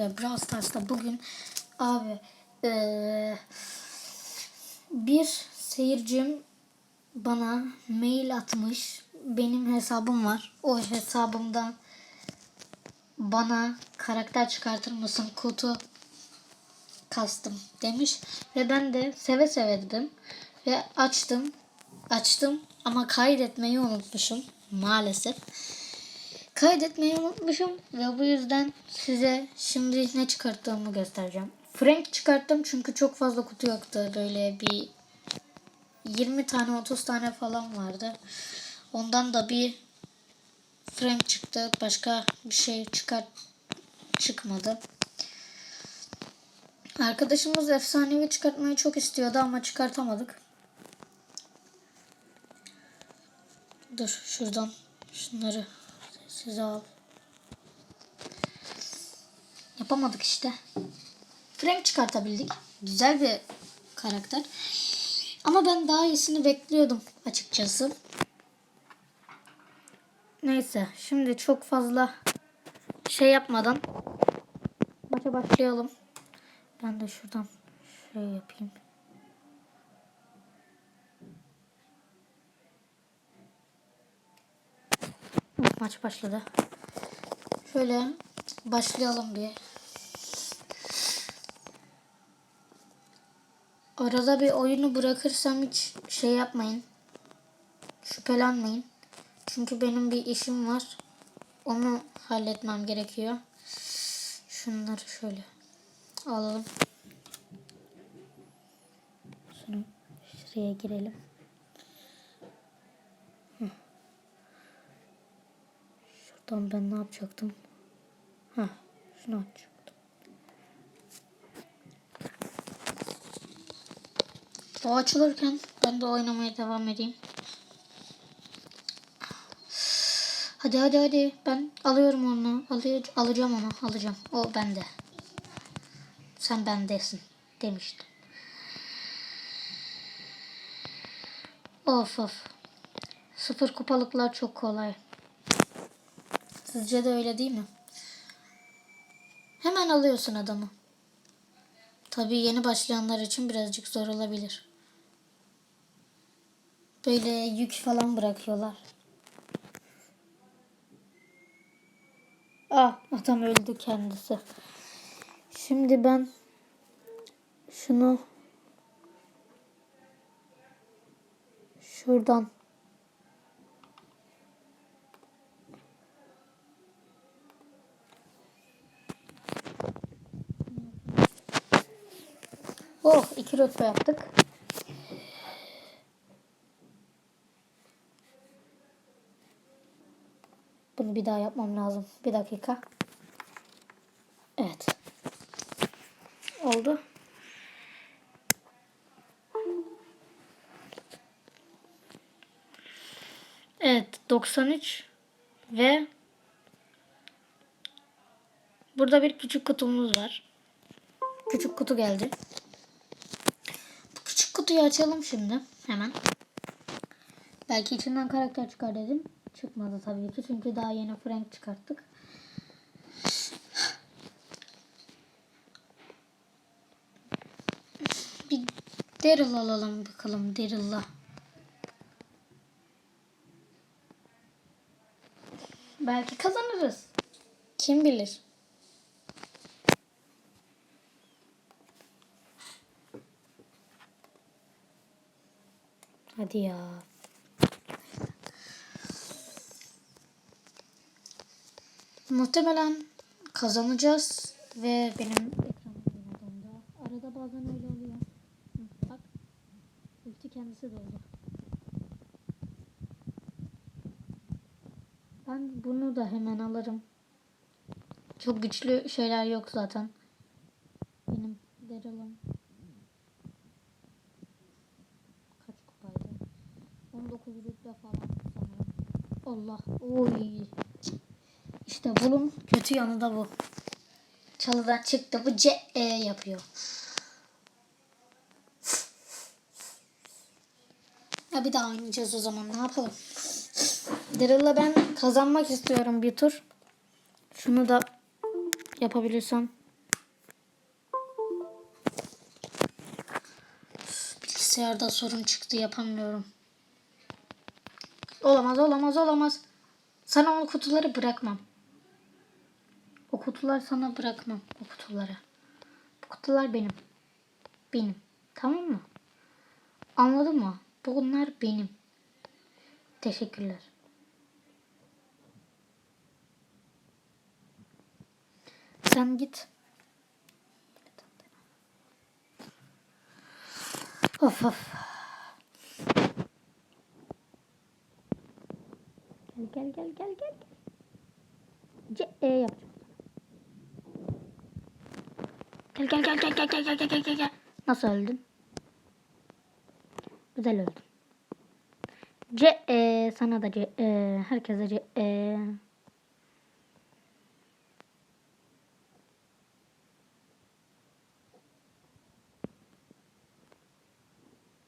ve Brawl Stars'ta bugün abi eee, bir seyircim bana mail atmış. Benim hesabım var. O hesabımdan bana karakter çıkartır mısın kutu kastım demiş ve ben de seve seve dedim ve açtım açtım ama kaydetmeyi unutmuşum maalesef kaydetmeyi unutmuşum ve bu yüzden size şimdi ne çıkarttığımı göstereceğim. Frank çıkarttım çünkü çok fazla kutu yoktu. Böyle bir 20 tane 30 tane falan vardı. Ondan da bir Frank çıktı. Başka bir şey çıkart çıkmadı. Arkadaşımız efsanevi çıkartmayı çok istiyordu ama çıkartamadık. Dur şuradan şunları size al. Yapamadık işte. Frank çıkartabildik. Güzel bir karakter. Ama ben daha iyisini bekliyordum açıkçası. Neyse şimdi çok fazla şey yapmadan maça başlayalım. Ben de şuradan şey yapayım. Maç başladı. Şöyle başlayalım bir. Arada bir oyunu bırakırsam hiç şey yapmayın. Şüphelenmeyin. Çünkü benim bir işim var. Onu halletmem gerekiyor. Şunları şöyle alalım. Şunu şuraya girelim. Şuradan ben ne yapacaktım? Ha, şunu açacaktım. O açılırken ben de oynamaya devam edeyim. Hadi hadi hadi. Ben alıyorum onu. Alıyor, alacağım onu. Alacağım. O bende. Sen bendesin demiştim. Of of. Sıfır kupalıklar çok kolay. Sizce de öyle değil mi? Hemen alıyorsun adamı. Tabii yeni başlayanlar için birazcık zor olabilir. Böyle yük falan bırakıyorlar. Ah adam öldü kendisi. Şimdi ben şunu şuradan Oh iki rütbe yaptık. Bunu bir daha yapmam lazım. Bir dakika. Evet. Oldu. Evet 93 ve burada bir küçük kutumuz var. Küçük kutu geldi. Kutuyu açalım şimdi hemen. Belki içinden karakter çıkar dedim. Çıkmadı tabii ki çünkü daha yeni Frank çıkarttık. Bir Daryl alalım bakalım Daryl'la. Belki kazanırız. Kim bilir? Hadi ya. Muhtemelen kazanacağız ve benim ekranım yine dondu. Arada bazen öyle oluyor. Bak. Ulti kendisi doldu. Ben bunu da hemen alırım. Çok güçlü şeyler yok zaten. Benim Daryl'ım Allah. Oy. İşte bunun kötü yanı da bu. Çalıdan çıktı. Bu C e yapıyor. Ya bir daha oynayacağız o zaman. Ne yapalım? Daryl'la ben kazanmak istiyorum bir tur. Şunu da yapabilirsem. Bilgisayarda sorun çıktı yapamıyorum. Olamaz olamaz olamaz. Sana o kutuları bırakmam. O kutular sana bırakmam. O kutuları. Bu kutular benim. Benim. Tamam mı? Anladın mı? Bunlar benim. Teşekkürler. Sen git. Of of. Gel gel gel gel. C E yapacağım. Gel gel gel gel gel gel gel gel gel gel. Nasıl öldün? Güzel öldün. C E sana da C E herkese C E.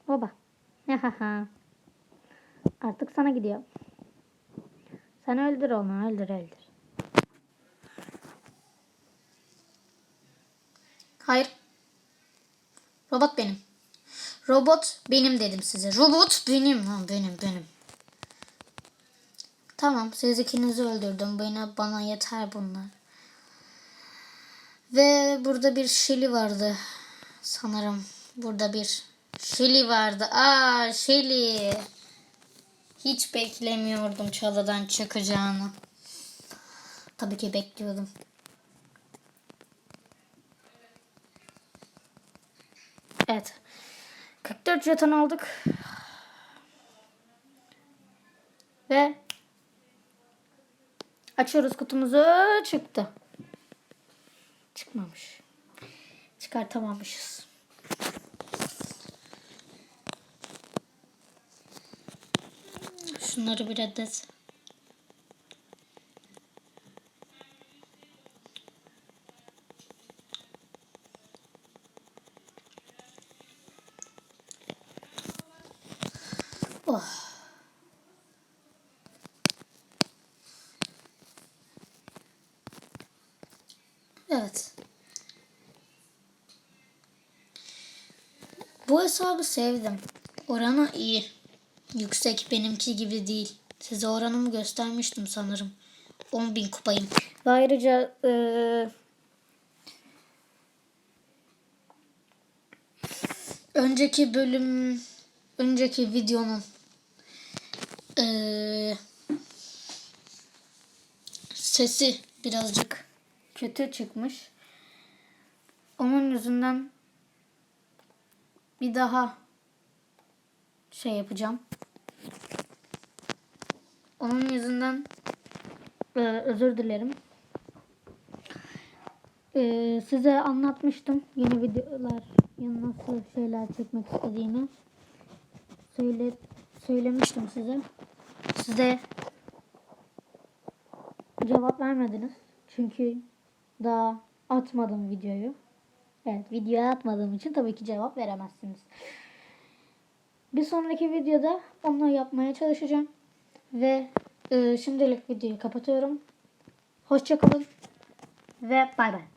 Oba. Haha. Artık sana gidiyor. Sen öldür onu, öldür, öldür. Hayır. Robot benim. Robot benim dedim size. Robot benim. Ha, benim, benim. Tamam, siz ikinizi öldürdüm. Bana, bana yeter bunlar. Ve burada bir Shelly vardı. Sanırım burada bir Shelly vardı. Aa Shelly. Hiç beklemiyordum çalıdan çıkacağını. Tabii ki bekliyordum. Evet. 44 jeton aldık. Ve açıyoruz kutumuzu. Çıktı. Çıkmamış. Çıkartamamışız. Şunları bir adet. Oh. Evet. Bu hesabı sevdim. Oranı iyi. Yüksek benimki gibi değil. Size oranımı göstermiştim sanırım. 10.000 kupayım. Ve ayrıca eee, önceki bölüm önceki videonun eee, sesi birazcık kötü çıkmış. Onun yüzünden bir daha şey yapacağım. Onun yüzünden e, özür dilerim. E, size anlatmıştım yeni videolar, nasıl şeyler çekmek istediğimi. Söyle, söylemiştim size. Size cevap vermediniz. Çünkü daha atmadım videoyu. Evet videoya atmadığım için tabii ki cevap veremezsiniz. Bir sonraki videoda onu yapmaya çalışacağım. Ve e, şimdilik videoyu kapatıyorum. Hoşçakalın ve bay bay.